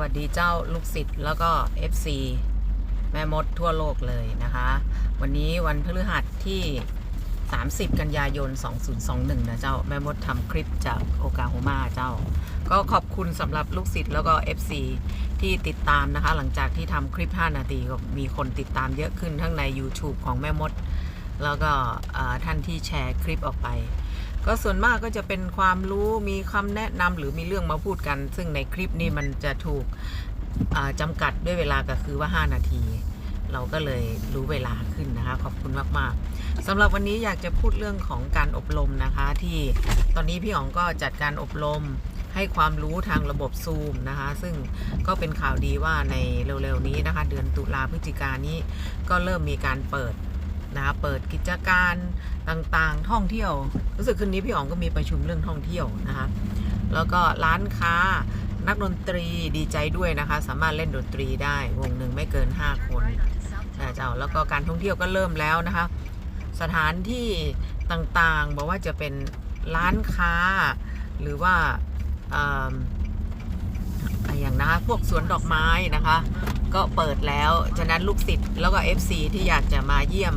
วัสดีเจ้าลูกศิษย์แล้วก็ FC แม่มดทั่วโลกเลยนะคะ วันนี้วันพฤหัสที่ 30 กันยายน 2021 นะเจ้า แม่มดทำคลิปจากโอกาโฮมาเจ้า ก็ขอบคุณสำหรับลูกศิษย์แล้วก็ FC ที่ติดตามนะคะ หลังจากที่ทำคลิป 5 นาทีก็มีคนติดตามเยอะขึ้นทั้งใน YouTube ของแม่มด แล้วก็ท่านที่แชร์คลิปออกไป ก็ส่วนมากก็จะเป็นความรู้มีคำแนะนำหรือมีเรื่องมาพูดกัน ซึ่งในคลิปนี้มันจะถูกอ่าจำกัดด้วยเวลาก็คือว่า 5 นาที เราก็เลยรู้เวลาขึ้นนะคะ ขอบคุณมากๆสำหรับวันนี้อยากจะพูดเรื่องของการอบรมนะคะ ที่ตอนนี้พี่อ๋องก็จัดการอบรมให้ความรู้ทางระบบซูมนะคะ ซึ่งก็เป็นข่าวดีว่าในเร็วๆนี้นะคะ เดือนตุลาพฤศจิกายนี้ก็เริ่มมีการเปิด นะคะเปิดกิจการต่างๆ ท่องเที่ยว รู้สึกคืนนี้พี่อ๋องก็มีประชุมเรื่องท่องเที่ยวนะคะแล้วก็ร้านค้านักดนตรีดีใจด้วยนะคะ สามารถเล่นดนตรีได้วงหนึ่งไม่เกิน 5 คนนะเจ้าแล้วก็การท่องเที่ยวก็เริ่มแล้วนะคะ สถานที่ต่างๆบอกว่าจะเป็นร้านค้า หรือว่าเอิ่มอะไรอย่างนะคะพวกสวนดอกไม้นะคะ ก็เปิดแล้ว ฉะนั้นลูกศิษย์แล้วก็ FC ที่อยากจะมาเยี่ยม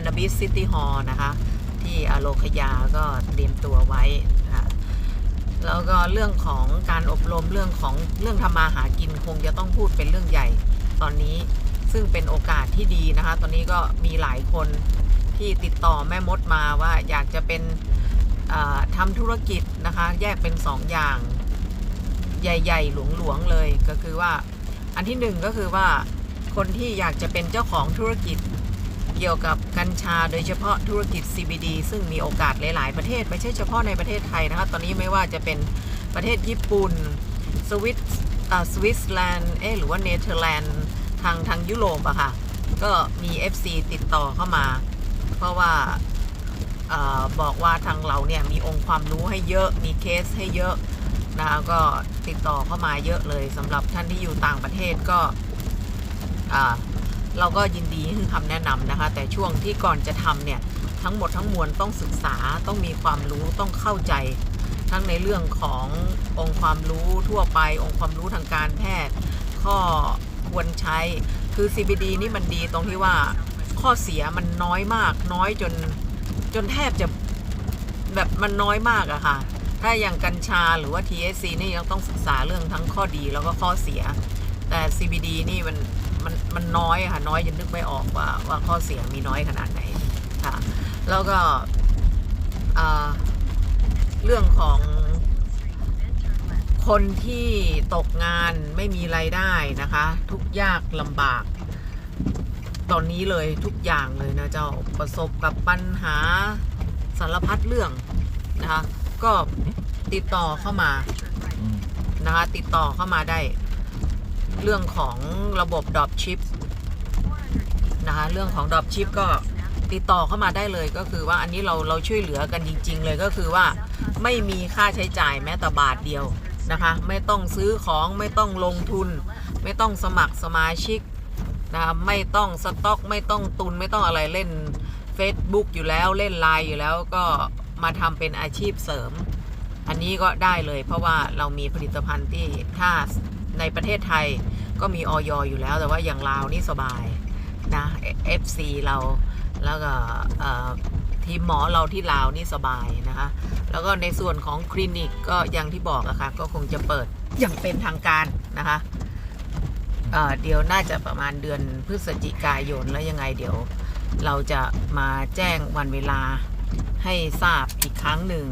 Cannabis City Hall นะคะ ที่อโลคยาก็เตรียมตัวไว้นะคะแล้วก็เรื่องของการอบรมเรื่องของเรื่องทำมาหากินคงจะต้องพูดเป็นเรื่องใหญ่ตอนนี้ ซึ่งเป็นโอกาสที่ดีนะคะ ตอนนี้ก็มีหลายคนที่ติดต่อแม่มดมาว่าอยากจะเป็นอ่าทำธุรกิจนะคะ แยกเป็นสองอย่างใหญ่ๆ หลวงๆเลยก็คือว่า อันที่หนึ่งก็คือว่าคนที่อยากจะเป็นเจ้าของธุรกิจ เกี่ยวกับกัญชาโดยเฉพาะธุรกิจ CBD ซึ่งมีโอกาสหลาย ๆ ประเทศ ไม่ใช่เฉพาะในประเทศไทยนะคะ ตอนนี้ไม่ว่าจะเป็นประเทศญี่ปุ่น สวิตสวิตเซอร์แลนด์เอ๊หรือว่าเนเธอร์แลนด์ทางทางยุโรปอะค่ะ ก็มี FC ติดต่อเข้ามา เพราะว่าออบอกว่าทางเราเนี่ยมีองค์ความรู้ให้เยอะ มีเคสให้เยอะนะคะก็ติดต่อเข้ามาเยอะเลยสำหรับท่านที่อยู่ต่างประเทศก็อ่า เราก็ยินดีให้คำแนะนำนะคะ แต่ช่วงที่ก่อนจะทำเนี่ยทั้งหมดทั้งมวลต้องศึกษาต้องมีความรู้ต้องเข้าใจ ทั้งในเรื่องขององค์ความรู้ทั่วไป องค์ความรู้ทางการแพทย์ ข้อควรใช้คือ CBD นี่มันดีตรงที่ว่าข้อเสียมันน้อยมาก น้อยจนจนแทบจะแบบมันน้อยมากอะค่ะ ถ้าอย่างกัญชาหรือว่า THC นี่ยังต้องศึกษาเรื่องทั้งข้อดีแล้วก็ข้อเสีย แต่ CBD นี่มัน มันมันน้อยค่ะ น้อยจนนึกไม่ออกว่าว่าข้อเสียมีน้อยขนาดไหนค่ะ แล้วก็เรื่องของคนที่ตกงานไม่มีไรายได้นะคะ ทุกยากลำบาก ตอนนี้เลยทุกอย่างเลยนะเจ้าประสบกับปัญหาสารพัดเรื่องนะคะ ก็ติดต่อเข้ามานะคะ ติดต่อเข้ามาได้ เรื่องของระบบดรอปชิปนะคะเรื่องของดรอปชิปก็ติดต่อเข้ามาได้เลยก็คือว่าอันนี้เราเราช่วยเหลือกันจริง ๆ เลยก็คือว่าไม่มีค่าใช้จ่ายแม้แต่บาทเดียวนะคะ ไม่ต้องซื้อของไม่ต้องลงทุน ไม่ต้องสมัครสมาชิกนะคะไม่ต้องสต็อก ไม่ต้องตุนไม่ต้องอะไรเล่น Facebook อยู่แล้วเล่นไลน์อยู่แล้วก็มาทำเป็นอาชีพเสริม อันนี้ก็ได้เลยเพราะว่าเรามีผลิตภัณฑ์ที่ถ้า ในประเทศไทยก็มีออยอยู่แล้ว แต่ว่าอย่างลาวนี่สบายนะ FC เราแล้วก็ทีมหมอเราที่ลาวนี่สบายนะคะ แล้วก็ในส่วนของคลินิกก็อย่างที่บอกอะค่ะก็คงจะเปิดอย่างเป็นทางการนะคะเเดี๋ยวน่าจะประมาณเดือนพฤศจิกายนแล้วยังไงเดี๋ยว เราจะมาแจ้งวันเวลาให้ทราบอีกครั้งหนึ่ง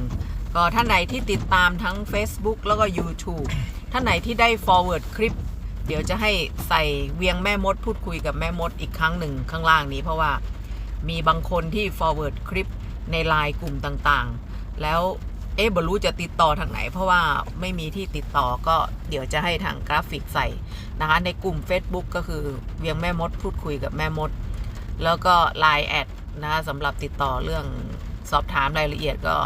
ก็ท่านไหนที่ติดตามทั้ง Facebook แล้วก็ YouTube ท่านไหนที่ได้ forward คลิป เดี๋ยวจะให้ใส่เวียงแม่มด พูดคุยกับแม่มดอีกครั้งหนึ่งข้างล่างนี้ เพราะว่ามีบางคนที่ forward คลิปในไลน์กลุ่มต่างๆ แล้วเอ๊ะบรู้จะติดต่อทางไหน เพราะว่าไม่มีที่ติดต่อก็เดี๋ยวจะให้ทางกราฟิกใส่นะคะในกลุ่ม Facebook ก็คือเวียงแม่มด พูดคุยกับแม่มด แล้วก็ Line แอดนะคะสำหรับติดต่อเรื่องสอบถามรายละเอียดก็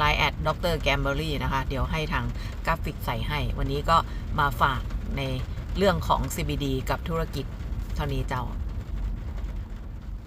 l i น์แอดดรแกมเบอรี่นะคะ เดี๋ยวให้ทางกราฟิกใส่ให้ วันนี้ก็มาฝากในเรื่องของ CBD กับธุรกิจเท่านี้เจ้า